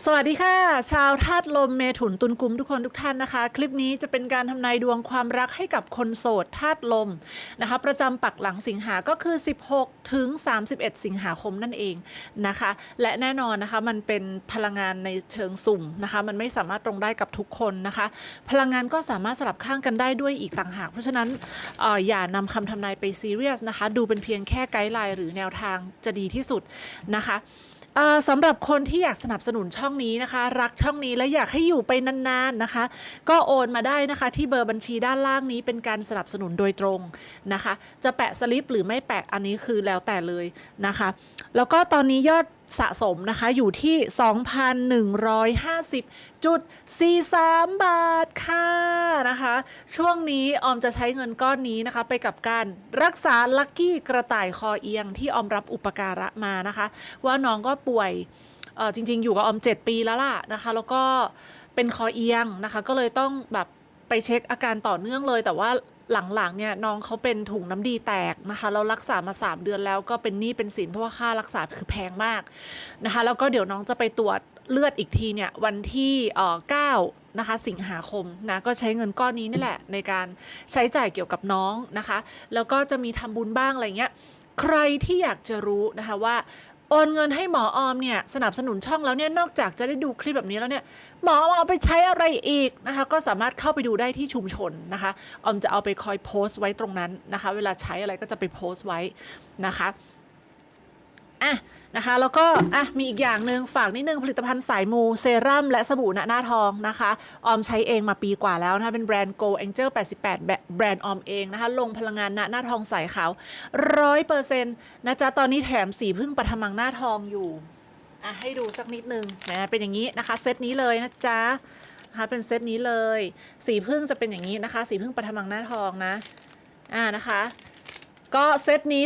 สวัสดีค่ะ ชาวธาตุลมเมถุนตุลกุมทุกคนทุกท่านนะคะ คลิปนี้จะเป็นการทำนายดวงความรักให้กับคนโสดธาตุลมนะคะ ประจำปักหลังสิงหาก็คือ 16 ถึง 31 สิงหาคมนั่นเองนะคะ และแน่นอนนะคะมันเป็นพลังงานในเชิงสุ่มนะคะ มันไม่สามารถตรงได้กับทุกคนนะคะ พลังงานก็สามารถสลับข้างกันได้ด้วยอีกต่างหาก เพราะฉะนั้นออย่านำคำทำนายไปซีเรียสนะคะ ดูเป็นเพียงแค่ไกด์ไลน์หรือแนวทางจะดีที่สุดนะคะ สำหรับคนที่อยากสนับสนุนช่องนี้นะคะ รักช่องนี้และอยากให้อยู่ไปนานๆนะคะ ก็โอนมาได้นะคะ ที่เบอร์บัญชีด้านล่างนี้เป็นการสนับสนุนโดยตรงนะคะ จะแปะสลิปหรือไม่แปะอันนี้คือแล้วแต่เลยนะคะ แล้วก็ตอนนี้ยอด สะสมนะคะอยู่ที่ 2,150.43 บาทค่ะนะคะ ช่วงนี้ออมจะใช้เงินก้อนนี้นะคะ ไปกับการรักษาลักกี้กระต่ายคอเอียงที่ออมรับอุปการะมานะคะ ว่าน้องก็ป่วยจริง ๆ อยู่กับออม 7 ปีแล้วล่ะนะคะ แล้วก็เป็นคอเอียงนะคะ ก็เลยต้องแบบ ไปเช็คอาการต่อเนื่องเลย แต่ว่าหลังๆเนี่ยน้องเขาเป็นถุงน้ำดีแตกนะคะเรารักษามา 3 เดือนแล้วก็เป็นหนี้เป็นสินเพราะว่าค่ารักษาคือแพงมากนะคะ แล้วก็เดี๋ยวน้องจะไปตรวจเลือดอีกทีเนี่ยวันที่เอ่อ9นะคะสิงหาคมนะก็ใช้เงินก้อนนี้นี่แหละ ในการใช้จ่ายเกี่ยวกับน้องนะคะ แล้วก็จะมีทำบุญบ้างอะไรเงี้ยใครที่อยากจะรู้นะคะว่า โอนเงินให้หมอออมเนี่ยสนับสนุนช่องแล้วเนี่ยนอกจากจะได้ดูคลิปแบบนี้แล้วเนี่ยหมอออมเอาไปใช้อะไรอีกนะคะก็สามารถเข้าไปดูได้ที่ชุมชนนะคะออมจะเอาไปคอยโพสต์ไว้ตรงนั้นนะคะ เวลาใช้อะไรก็จะไปโพสต์ไว้นะคะ อะนะคะแล้วก็อะมีอีกอย่างหนึ่งฝากนิดนึงผลิตภัณฑ์สายมูเซรั่มและสบู่หน้าหน้าทองนะคะออมใช้เองมาปีกว่าแล้วนะคะเป็นแบรนด์ Go Angel 88แบบแบรนด์ออมเองนะคะลงพลังงานหน้าหน้าทองใสขาวร้อยเปอร์เซ็นต์นะจ๊ะตอนนี้แถมสีพึ่งปฐมังหน้าทองอยู่อะให้ดูสักนิดนึงนะเป็นอย่างนี้นะคะเซตนี้เลยนะจ๊ะนะคะเป็นเซตนี้เลย สีพึ่งจะเป็นอย่างนี้นะคะ สีพึ่งปฐมังหน้าทองนะอ่านะคะ ก็เซตนี้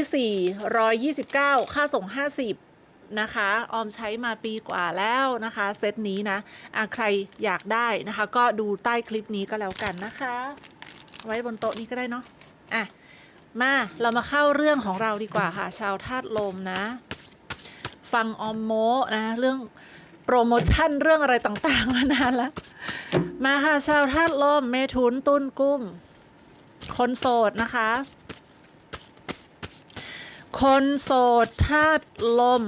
429 ค่าส่ง 50 นะคะ ออมใช้มาปีกว่าแล้วนะคะ เซตนี้นะอะใครอยากได้นะคะ ก็ดูใต้คลิปนี้ก็แล้วกันนะคะ ไว้บนโต๊ะนี้ก็ได้เนาะอะมาเรามาเข้าเรื่องของเราดีกว่าค่ะ ชาวธาตุลมนะ ฟังออมโมนะเรื่องโปรโมชั่นเรื่องอะไรต่างๆ มานานแล้ว มาค่ะชาวธาตุลมเมถุนตุลกุ้ม คนโสดนะคะ คนโสดธาตุลม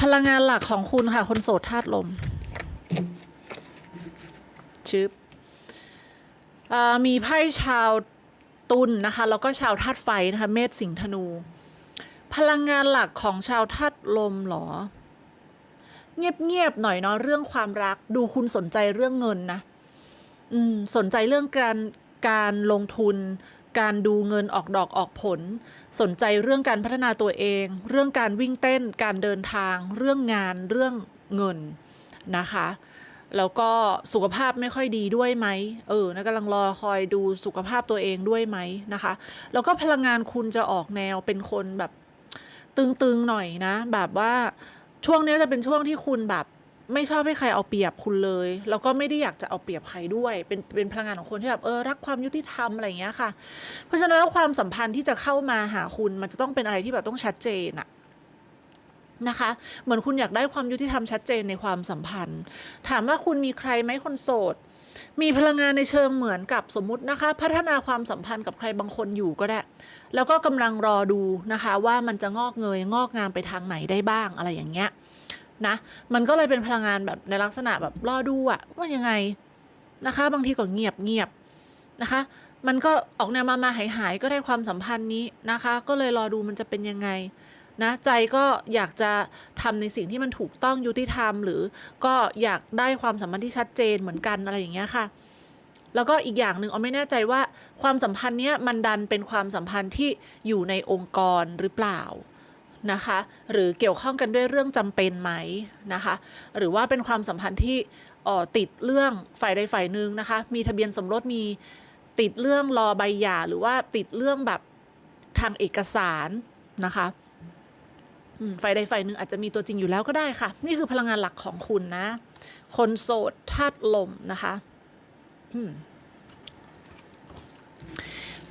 พลังงานหลักของคุณค่ะ คนโสดธาตุลมชึบมีไพ่ชาวตุลนะคะ แล้วก็ชาวธาตุไฟนะคะ เมษสิงห์ธนู พลังงานหลักของชาวธาตุลมเหรอ เงียบๆหน่อยเนาะเรื่องความรักดูคุณสนใจเรื่องเงินนะ อืม สนใจเรื่องการการลงทุน การดูเงินออกดอกออกผล สนใจเรื่องการพัฒนาตัวเอง เรื่องการวิ่งเต้น การเดินทาง เรื่องงาน เรื่องเงินนะคะ แล้วก็สุขภาพไม่ค่อยดีด้วยไหม เออนะกำลังรอคอยดูสุขภาพตัวเองด้วยไหมนะคะ แล้วก็พลังงานคุณจะออกแนวเป็นคนแบบตึงๆหน่อยนะ แบบว่าช่วงนี้จะเป็นช่วงที่คุณแบบ ไม่ชอบให้ใครเอาเปรียบคุณเลย แล้วก็ไม่ได้อยากจะเอาเปรียบใครด้วย เป็นเป็นพลังงานของคนที่แบบเออรักความยุติธรรมอะไรอย่างเงี้ยค่ะ เพราะฉะนั้นแล้วความสัมพันธ์ที่จะเข้ามาหาคุณ มันจะต้องเป็นอะไรที่แบบต้องชัดเจนอะนะคะ เหมือนคุณอยากได้ความยุติธรรมชัดเจนในความสัมพันธ์ ถามว่าคุณมีใครไหมคนโสด มีพลังงานในเชิงเหมือนกับสมมตินะคะ พัฒนาความสัมพันธ์กับใครบางคนอยู่ก็ได้ แล้วก็กำลังรอดูนะคะ ว่ามันจะงอกเงยงอกงามไปทางไหนได้บ้างอะไรอย่างเงี้ย นะ มันก็เลยเป็นพลังงานแบบในลักษณะแบบรอดูอะว่ายังไงนะคะ บางทีก็เงียบเงียบนะคะ มันก็ออกแนวมามาหายหายๆก็ได้ความสัมพันธ์นี้นะคะ ก็เลยรอดูมันจะเป็นยังไงนะใจก็อยากจะทำในสิ่งที่มันถูกต้องยุติธรรม หรือก็อยากได้ความสัมพันธ์ที่ชัดเจนเหมือนกันอะไรอย่างเงี้ยค่ะ แล้วก็อีกอย่างหนึ่งเอาไม่แน่ใจว่าความสัมพันธ์เนี้ยมันดันเป็นความสัมพันธ์ที่อยู่ในองค์กรหรือเปล่า นะคะ หรือเกี่ยวข้องกันด้วยเรื่องจำเป็นไหมนะคะ หรือว่าเป็นความสัมพันธ์ที่ติดเรื่องฝ่ายใดฝ่ายหนึ่งนะคะ มีทะเบียนสมรสมีติดเรื่องรอใบหย่าหรือว่าติดเรื่องแบบทางเอกสารนะคะฝ่ายใดฝ่ายหนึ่งอาจจะมีตัวจริงอยู่แล้วก็ได้ค่ะ นี่คือพลังงานหลักของคุณนะ คนโสดธาตุลมนะคะ อืม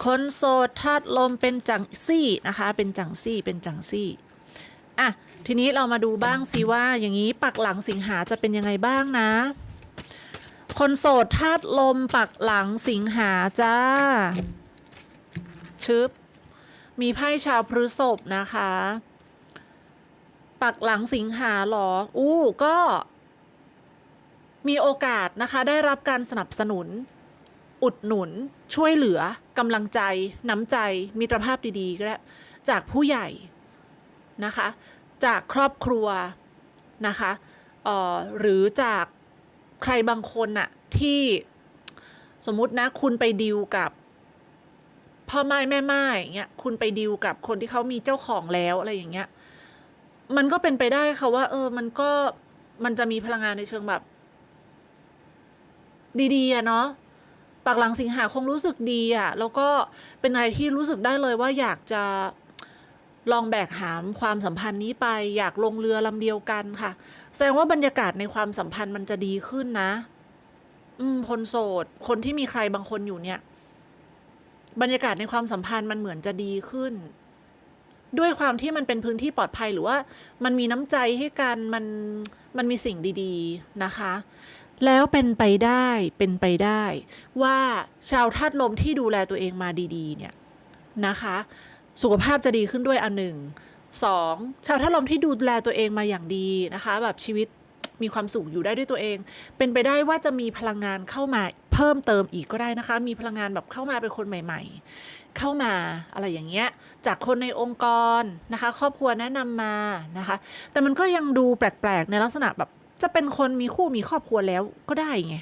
คนโสดธาตุลมเป็นจังซี่นะคะ เป็นจังซี่เป็นจังซี่อะทีนี้เรามาดูบ้างสิว่าอย่างนี้ปักหลังสิงหาจะเป็นยังไงบ้างนะ คนโสดธาตุลมปักหลังสิงหาจ้าชึบมีไพ่ชาวพฤษภนะคะ ปักหลังสิงหาหรอ อู้ก็ มีโอกาสนะคะ ได้รับการสนับสนุน อุดหนุน ช่วยเหลือกำลังใจ น้ำใจ มิตรภาพดีๆ ก็ได้จากผู้ใหญ่นะคะ จากครอบครัวนะคะเอ่อหรือจากใครบางคนน่ะที่สมมุตินะคุณไปดิวกับพ่อไม้แม่ไม่เงี้ยคุณไปดิวกับคนที่เขามีเจ้าของแล้วอะไรอย่างเงี้ยมันก็เป็นไปได้ค่ะว่า เออ มันก็มันจะมีพลังงานในเชิงแบบ ดีๆอะเนาะ ปากหลังสิงหาคงรู้สึกดีอะแล้วก็เป็นอะไรที่รู้สึกได้เลยว่าอยากจะลองแบกหามความสัมพันธ์นี้ไป อยากลงเรือลำเดียวกันค่ะ แสดงว่าบรรยากาศในความสัมพันธ์มันจะดีขึ้นนะ อืม คนโสด คนที่มีใครบางคนอยู่เนี่ย บรรยากาศในความสัมพันธ์มันเหมือนจะดีขึ้น ด้วยความที่มันเป็นพื้นที่ปลอดภัยหรือว่า มันมีน้ำใจให้กันมันมันมีสิ่งดี ๆ นะคะ แล้วเป็นไปได้เป็นไปได้ว่าชาวธาตุลมที่ดูแลตัวเองมาดีๆเนี่ยนะคะ สุขภาพจะดีขึ้นด้วยอันหนึ่งสองชาวธาตุลมที่ดูแลตัวเองมาอย่างดีนะคะ แบบชีวิตมีความสุขอยู่ได้ด้วยตัวเอง เป็นไปได้ว่าจะมีพลังงานเข้ามาเพิ่มเติมอีกก็ได้นะคะ มีพลังงานแบบเข้ามาเป็นคนใหม่ ๆ เข้ามาอะไรอย่างเงี้ย จากคนในองค์กรนะคะ ครอบครัวแนะนำมานะคะ แต่มันก็ยังดูแปลกๆ ในลักษณะแบบ จะเป็นคนมีคู่มีครอบครัวแล้วก็ได้ไง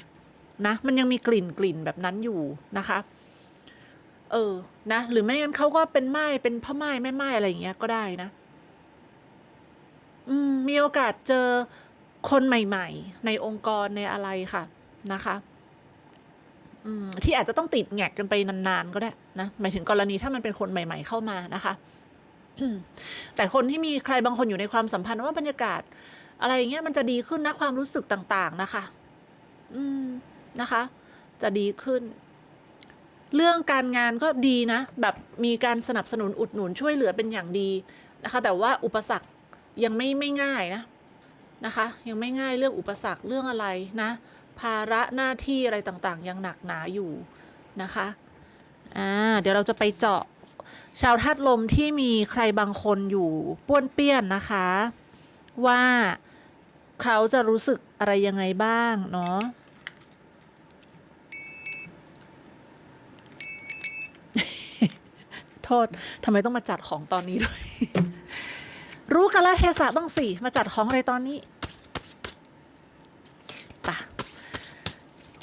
นะมันยังมีกลิ่นกลิ่นแบบนั้นอยู่นะคะ เออนะ หรือไม่งั้นเขาก็เป็นไม้เป็นพ่อไม้แม่ไม้อะไรอย่างเงี้ยก็ได้นะ อืม มีโอกาสเจอคนใหม่ ๆ ในองค์กรในอะไรค่ะนะคะอืมที่อาจจะต้องติดแงกกันไปนานๆก็ได้นะหมายถึงกรณีถ้ามันเป็นคนใหม่ ๆ เข้ามานะคะแต่คนที่มีใครบางคนอยู่ในความสัมพันธ์ว่าบรรยากาศ อะไรอย่างเงี้ยมันจะดีขึ้นนะความรู้สึกต่างๆนะคะ อืมนะคะ จะดีขึ้น เรื่องการงานก็ดีนะ แบบมีการสนับสนุนอุดหนุนช่วยเหลือเป็นอย่างดีนะคะ แต่ว่าอุปสรรคยังไม่ไม่ง่ายนะนะคะ ยังไม่ง่ายเรื่องอุปสรรคเรื่องอะไรนะ ภาระหน้าที่อะไรต่างๆ ยังหนักหนาอยู่นะคะอ่าเดี๋ยวเราจะไปเจาะชาวธาตุลมที่มีใครบางคนอยู่ป้วนเปี้ยนนะคะ ว่าเขาจะรู้สึกอะไรยังไงบ้างเนาะโทษทำไมต้องมาจัดของตอนนี้ด้วย รู้กันละเทศะต้องสี่มาจัดของอะไรตอนนี้ปะ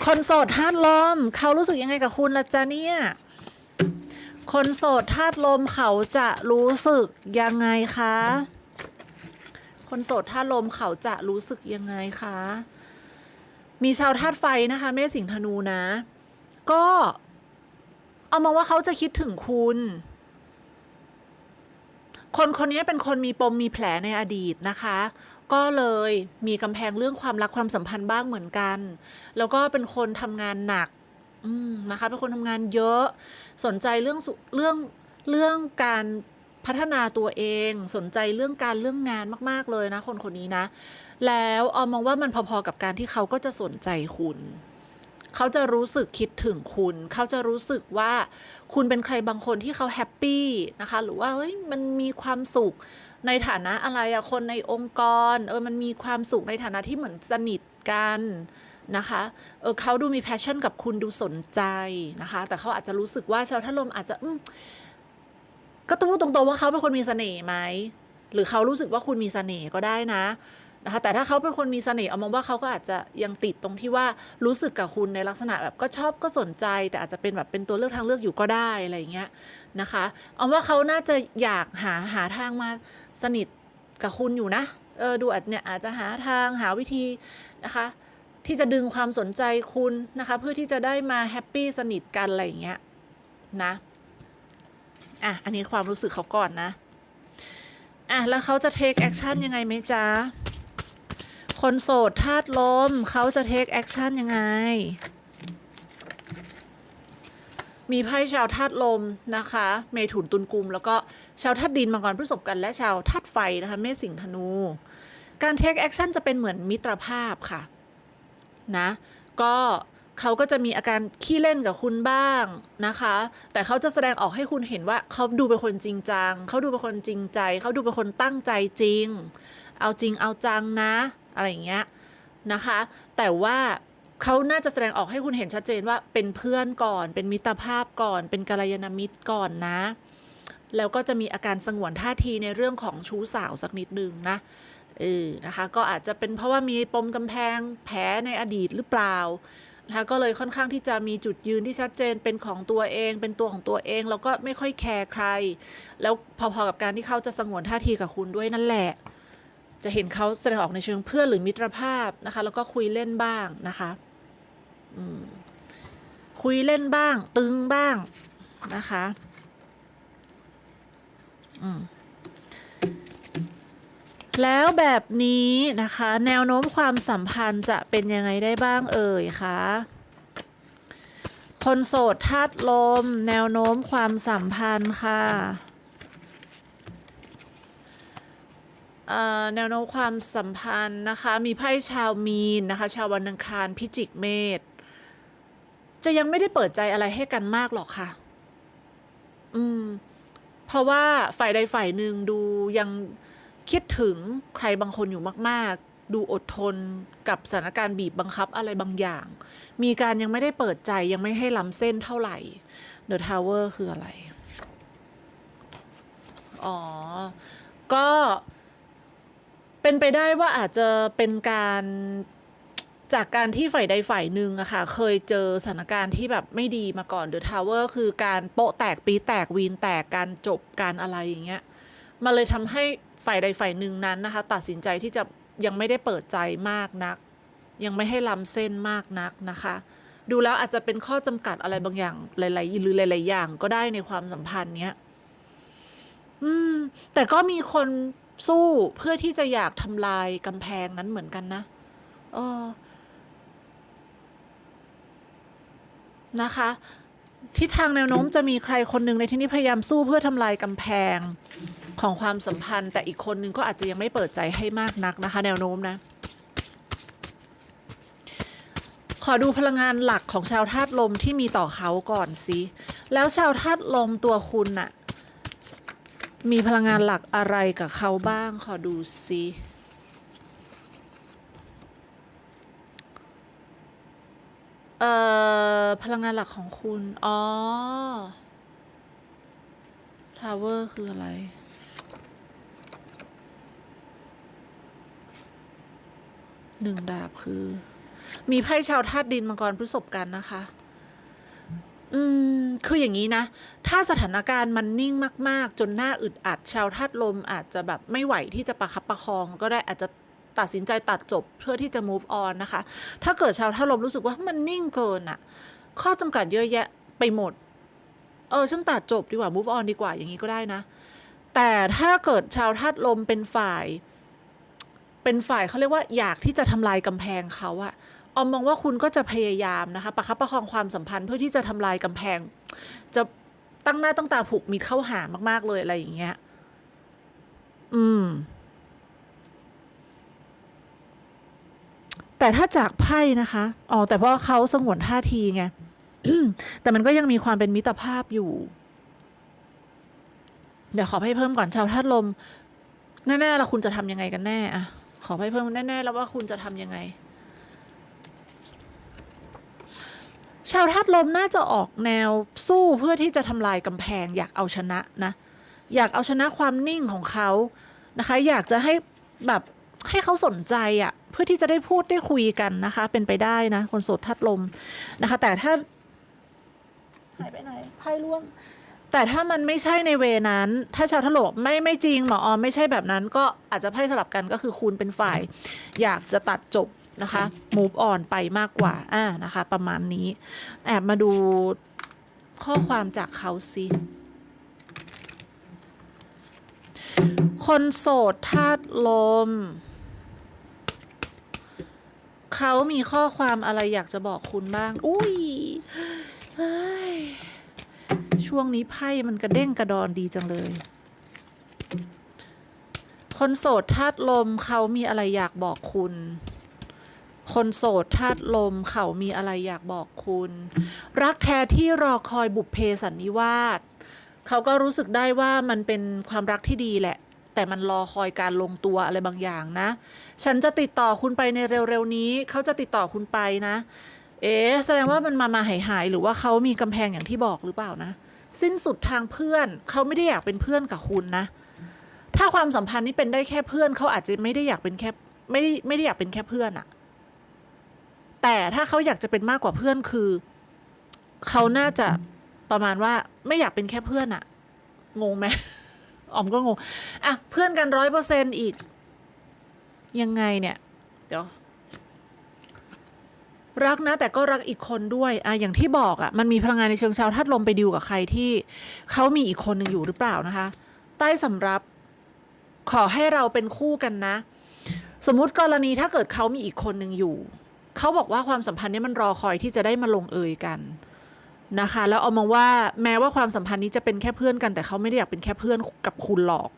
คนโสดธาตุลม เขารู้สึกยังไงกับคุณละจ๊ะเนี่ย คนโสดธาตุลมเขาจะรู้สึกยังไงคะ คนโสดธาลมเขาจะรู้สึกยังไงคะ มีชาวธาตุไฟนะคะ เมษสิงห์ธนูนะ ก็เอามาว่าเขาจะคิดถึงคุณ คนคนนี้เป็นคนมีปมมีแผลในอดีตนะคะ ก็เลยมีกำแพงเรื่องความรักความสัมพันธ์บ้างเหมือนกัน แล้วก็เป็นคนทำงานหนักนะคะเป็นคนทำงานเยอะ สนใจเรื่องเรื่องเรื่องการ พัฒนาตัวเองสนใจเรื่องการเรื่องงานมาก ๆ เลยนะ คนคนนี้นะ แล้วเอามองว่ามันพอๆกับการที่เขาก็จะสนใจคุณ เขาจะรู้สึกคิดถึงคุณ เขาจะรู้สึกว่าคุณเป็นใครบางคนที่เขาแฮปปี้นะคะ หรือว่าเฮ้ยมันมีความสุขในฐานะอะไรอะคนในองค์กร เออมันมีความสุขในฐานะที่เหมือนสนิทกันนะคะ เออเขาดูมีแพชชั่นกับคุณดูสนใจนะคะ แต่เขาอาจจะรู้สึกว่าชาวท่าลมอาจจะอื ก็ต้องพูดตรงๆว่าเขาเป็นคนมีเสน่ห์ไหมหรือเขารู้สึกว่าคุณมีเสน่ห์ก็ได้นะนะคะแต่ถ้าเขาเป็นคนมีเสน่ห์เอามองว่าเขาก็อาจจะยังติดตรงที่ว่ารู้สึกกับคุณในลักษณะแบบก็ชอบก็สนใจ แต่อาจจะเป็นแบบเป็นตัวเลือกทางเลือกอยู่ก็ได้อะไรอย่างเงี้ยนะคะเอาว่าเขาน่าจะอยากหาหาทางมาสนิทกับคุณอยู่นะเออดูอาจเนี่ยอาจจะหาทางหาวิธีนะคะที่จะดึงความสนใจคุณนะคะเพื่อที่จะได้มาแฮปปี้สนิทกันอะไรอย่างเงี้ยนะ อะ อันนี้ความรู้สึกเขาก่อนนะ อะ แล้วเขาจะเทคแอคชั่นยังไงไหมจ๊ะ คนโสดธาตุลม เขาจะเทคแอคชั่นยังไง มีไพ่ชาวธาตุลมนะคะ เมถุนตุลกุม แล้วก็ชาวธาตุดินมังกรพฤษภกัน และชาวธาตุไฟนะคะ เมษสิงห์ธนู การเทคแอคชั่นจะเป็นเหมือนมิตรภาพค่ะ นะ ก็ เขาก็จะมีอาการขี้เล่นกับคุณบ้างนะคะ แต่เขาจะแสดงออกให้คุณเห็นว่าเขาดูเป็นคนจริงจังเขาดูเป็นคนจริงใจ เขาดูเป็นคนตั้งใจจริง เอาจริงเอาจังนะ อะไรอย่างเงี้ยนะคะ แต่ว่าเขาน่าจะแสดงออกให้คุณเห็นชัดเจนว่าเป็นเพื่อนก่อน เป็นมิตรภาพก่อน เป็นกัลยาณมิตรก่อนนะ แล้วก็จะมีอาการสงวนท่าทีในเรื่องของชู้สาวสักนิดนึงนะเออนะคะ ก็อาจจะเป็นเพราะว่ามีปมกำแพงแผลในอดีตหรือเปล่า นะคะก็เลยค่อนข้างที่จะมีจุดยืนที่ชัดเจนเป็นของตัวเอง เป็นตัวของตัวเอง แล้วก็ไม่ค่อยแคร์ใคร แล้วพอๆกับการที่เขาจะสงวนท่าทีกับคุณด้วยนั่นแหละ จะเห็นเขาแสดงออกในเชิงเพื่อนหรือมิตรภาพนะคะ แล้วก็คุยเล่นบ้างนะคะคุยเล่นบ้าง ตึงบ้างนะคะ อืม แล้วแบบนี้นะคะ แนวโน้มความสัมพันธ์จะเป็นยังไงได้บ้างเอ่ยคะคนโสดธาตุลม แนวโน้มความสัมพันธ์ค่ะแนวโน้มความสัมพันธ์นะคะ มีไพ่ชาวมีนนะคะ ชาววันอังคารพิจิกเมษจะยังไม่ได้เปิดใจอะไรให้กันมากหรอกค่ะ อืม เพราะว่าฝ่ายใดฝ่ายหนึ่งดูยัง คิดถึงใครบางคนอยู่มาก ๆ ดูอดทนกับสถานการณ์บีบบังคับอะไรบางอย่าง มีการยังไม่ได้เปิดใจยังไม่ให้ล้ำเส้นเท่าไหร่ The Tower คืออะไร อ๋อ ก็เป็นไปได้ว่าอาจจะเป็นการจากการที่ฝ่ายใดฝ่ายหนึ่งอะค่ะ เคยเจอสถานการณ์ที่แบบไม่ดีมาก่อน The Tower คือการโปะแตกปีแตกวีนแตกการจบการอะไรอย่างเงี้ย มันเลยทำให้ ฝ่ายใดฝ่ายหนึ่งนั้นนะคะ ตัดสินใจที่จะยังไม่ได้เปิดใจมากนัก ยังไม่ให้ล้ำเส้นมากนักนะคะ ดูแล้วอาจจะเป็นข้อจำกัดอะไรบางอย่างหลาย ๆ หรือหลาย ๆ อย่างก็ได้ในความสัมพันธ์เนี้ยอืม แต่ก็มีคนสู้เพื่อที่จะอยากทำลายกำแพงนั้นเหมือนกันนะเออนะคะ ทิศทางแนวโน้มจะมีใครคนหนึ่งในที่นี้พยายามสู้เพื่อทำลายกำแพง ของความสัมพันธ์ แต่อีกคนนึงก็อาจจะยังไม่เปิดใจให้มากนักนะคะ แนวโน้มนะ ขอดูพลังงานหลักของชาวธาตุลมที่มีต่อเขาก่อนสิแล้วชาวธาตุลมตัวคุณน่ะมีพลังงานหลักอะไรกับเขาบ้าง ขอดูสิเอ่อพลังงานหลักของคุณ อ๋อ ทาวเวอร์คืออะไร หนึ่งดาบคือ มีไพ่ชาวธาตุดินมังกรพฤษภกันนะคะ อืม คืออย่างนี้นะ ถ้าสถานการณ์มันนิ่งมาก ๆ จนหน้าอึดอัด ชาวธาตุลมอาจจะแบบไม่ไหวที่จะประคับประคอง ก็ได้อาจจะตัดสินใจตัดจบเพื่อที่จะ move on นะคะ ถ้าเกิดชาวธาตุลมรู้สึกว่ามันนิ่งเกินอะข้อจำกัดเยอะแยะไปหมด เออฉันตัดจบดีกว่า move on ดีกว่าอย่างนี้ก็ได้นะ แต่ถ้าเกิดชาวธาตุลมเป็นฝ่าย เป็นฝ่ายเขาเรียกว่าอยากที่จะทำลายกำแพงเขาอะออมมองว่าคุณก็จะพยายามนะคะประคับประคองความสัมพันธ์เพื่อที่จะทำลายกำแพง จะตั้งหน้าตั้งตาผูกมิตรเข้าหามากๆเลยอะไรอย่างเงี้ย อืม แต่ถ้าจากไพ่นะคะอ๋อแต่เพราะเขาสงวนท่าทีไงแต่มันก็ยังมีความเป็นมิตรภาพอยู่ เดี๋ยวขอให้เพิ่มก่อนชาวธาตุลม แน่ๆแล้วคุณจะทำยังไงกันแน่อะ ขอให้เพิ่มแน่ๆแล้วว่าคุณจะทำยังไง ชาวธาตุลมน่าจะออกแนวสู้เพื่อที่จะทำลายกำแพง อยากเอาชนะนะ อยากเอาชนะความนิ่งของเขานะคะ อยากจะให้แบบให้เขาสนใจอะ่ะเพื่อที่จะได้พูดได้คุยกันนะคะ เป็นไปได้นะ คนโสดธาตุลมนะคะ แต่ถ้าหายไปไหนไพ่ร่วง แต่ถ้ามันไม่ใช่ในเวนั้น ถ้าชาวทะโลกไม่ไม่จริงหมอออมไม่ใช่แบบนั้น ก็อาจจะไพ่สลับกันก็คือคุณเป็นฝ่าย อยากจะตัดจบนะคะ move on ไปมากกว่าอ่านะคะ ประมาณนี้ แอบมาดูข้อความจากเขาสิคนโสดธาตุลม เขามีข้อความอะไรอยากจะบอกคุณบ้าง อุ้ย ช่วงนี้ไพ่มันกระเด้งกระดอนดีจังเลย คนโสดธาตุลมเขามีอะไรอยากบอกคุณคนโสดธาตุลมเขามีอะไรอยากบอกคุณ รักแท้ที่รอคอยบุพเพสันนิวาสเขาก็รู้สึกได้ว่ามันเป็นความรักที่ดีแหละ แต่มันรอคอยการลงตัวอะไรบางอย่างนะ ฉันจะติดต่อคุณไปในเร็วๆนี้ เขาจะติดต่อคุณไปนะ เอ๊แสดงว่ามันมามาหายหายหรือว่าเขามีกำแพงอย่างที่บอกหรือเปล่านะ สิ้นสุดทางเพื่อน เขาไม่ได้อยากเป็นเพื่อนกับคุณนะ ถ้าความสัมพันธ์นี้เป็นได้แค่เพื่อน เขาอาจจะไม่ได้อยากเป็นแค่ไม่ได้ไม่ได้อยากเป็นแค่เพื่อนอะแต่ถ้าเขาอยากจะเป็นมากกว่าเพื่อนคือ เขาน่าจะประมาณว่าไม่อยากเป็นแค่เพื่อนอะงงไหมออมก็งง อะ เพื่อนกันร้อยเปอร์เซนอีก ยังไงเนี่ย เดี๋ยว รักนะแต่ก็รักอีกคนด้วยอะอย่างที่บอกอะมันมีพลังงานในเชิงชาวธาตุลมไปดิวกับใครที่เขามีอีกคนหนึ่งอยู่หรือเปล่านะคะ ใต้สำรับขอให้เราเป็นคู่กันนะ สมมุติกรณีถ้าเกิดเขามีอีกคนหนึ่งอยู่ เขาบอกว่าความสัมพันธ์เนี้มันรอคอยที่จะได้มาลงเอยกันนะคะ แล้วเอามองว่าแม้ว่าความสัมพันธ์นี้จะเป็นแค่เพื่อนกันแต่เขาไม่ได้อยากเป็นแค่เพื่อนกับคุณหรอก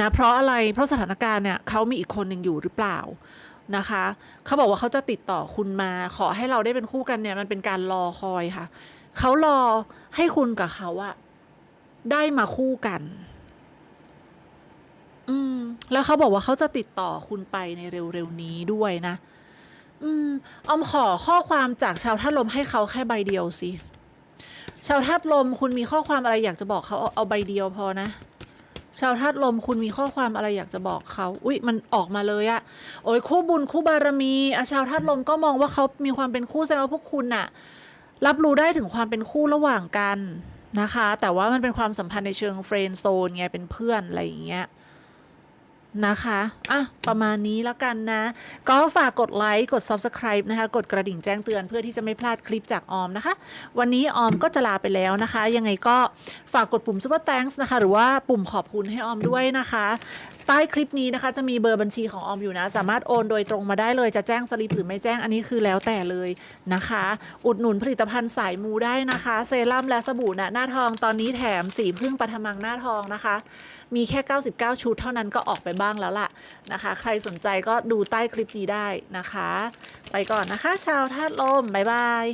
นะเพราะอะไรเพราะสถานการณ์เนี่ยเขามีอีกคนหนึ่งอยู่หรือเปล่า นะคะ เขาบอกว่าเขาจะติดต่อคุณมา ขอให้เราได้เป็นคู่กันเนี่ย มันเป็นการรอคอยค่ะ เขารอให้คุณกับเขาอะได้มาคู่กัน อืม แล้วเขาบอกว่าเขาจะติดต่อคุณไปในเร็วๆนี้ด้วยนะ อืมออมขอข้อความจากชาวธาตุลมให้เขาแค่ใบเดียวสิ ชาวธาตุลมคุณมีข้อความอะไรอยากจะบอกเขาเอาใบเดียวพอนะ ชาวธาตุลมคุณมีข้อความอะไรอยากจะบอกเขา อุ้ยมันออกมาเลยอะโอ้ยคู่บุญคู่บารมีอะชาวธาตุลมก็มองว่าเขามีความเป็นคู่แสดงว่าพวกคุณน่ะ รับรู้ได้ถึงความเป็นคู่ระหว่างกันนะคะ แต่ว่ามันเป็นความสัมพันธ์ในเชิงเฟรนด์โซนไงเป็นเพื่อนอะไรอย่างเงี้ย นะคะอะประมาณนี้แล้วกันนะ ก็ฝากกดไลค์กด Subscribe นะคะ กดกระดิ่งแจ้งเตือนเพื่อที่จะไม่พลาดคลิปจากออมนะคะ วันนี้ออมก็จะลาไปแล้วนะคะ ยังไงก็ฝากกดปุ่ม Super Thanks นะคะ หรือว่าปุ่มขอบคุณให้ออมด้วยนะคะ ใต้คลิปนี้นะคะ จะมีเบอร์บัญชีของออมอยู่นะ สามารถโอนโดยตรงมาได้เลยจะแจ้งสลิปหรือไม่แจ้งอันนี้คือแล้วแต่เลยนะคะ อุดหนุนผลิตภัณฑ์สายมูได้นะคะ เซรั่มและสบู่นะหน้าทองตอนนี้แถมสีพึ่งปฐมังหน้าทองนะคะ มีแค่ 99 ชุดเท่านั้นก็ออกไปบ้างแล้วล่ะนะคะ ใครสนใจก็ดูใต้คลิปนี้ได้นะคะ ไปก่อนนะคะ ชาวธาตุลม บ๊ายบาย